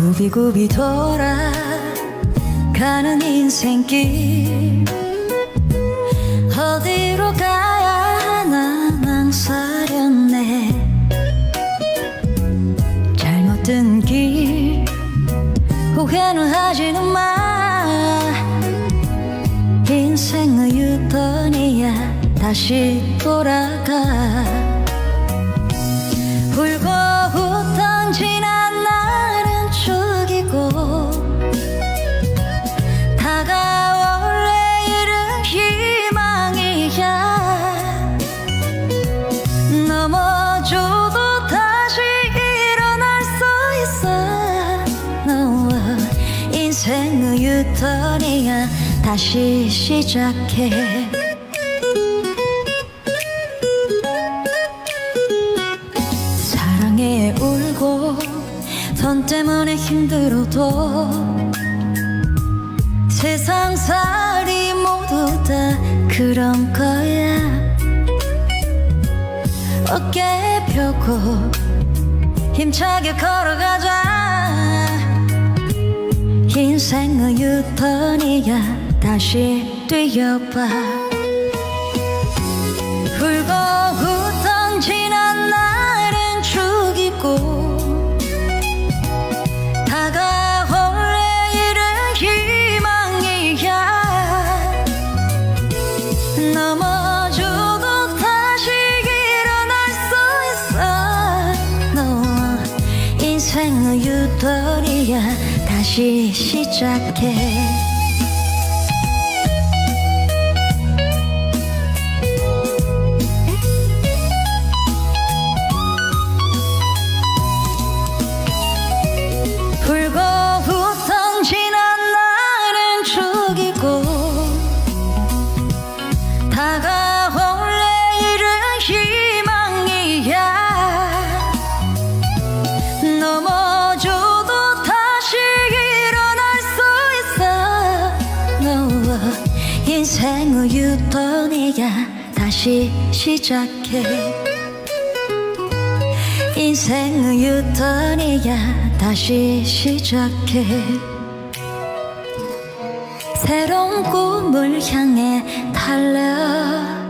굽이굽이 돌아가는 인생길 어디로 가야 하나 망설였네. 잘못된 길 후회는 하지는 마. 인생의 유턴이야. 다시 돌아가 유턴이야. 다시 시작해. 사랑에 울고 돈 때문에 힘들어도 세상살이 모두 다 그런 거야. 어깨 펴고 힘차게 걸어가자 유턴이야. 다시 뛰어봐. 울고 웃던 지난 날은 죽이고 다가올 내일은 희망이야. 넘어져도 다시 일어날 수 있어. 너와 인생의 유돌이야 다시 시작해 유턴이야 다시 시작해. 인생의 유턴이야 다시 시작해. 새로운 꿈을 향해 달려가자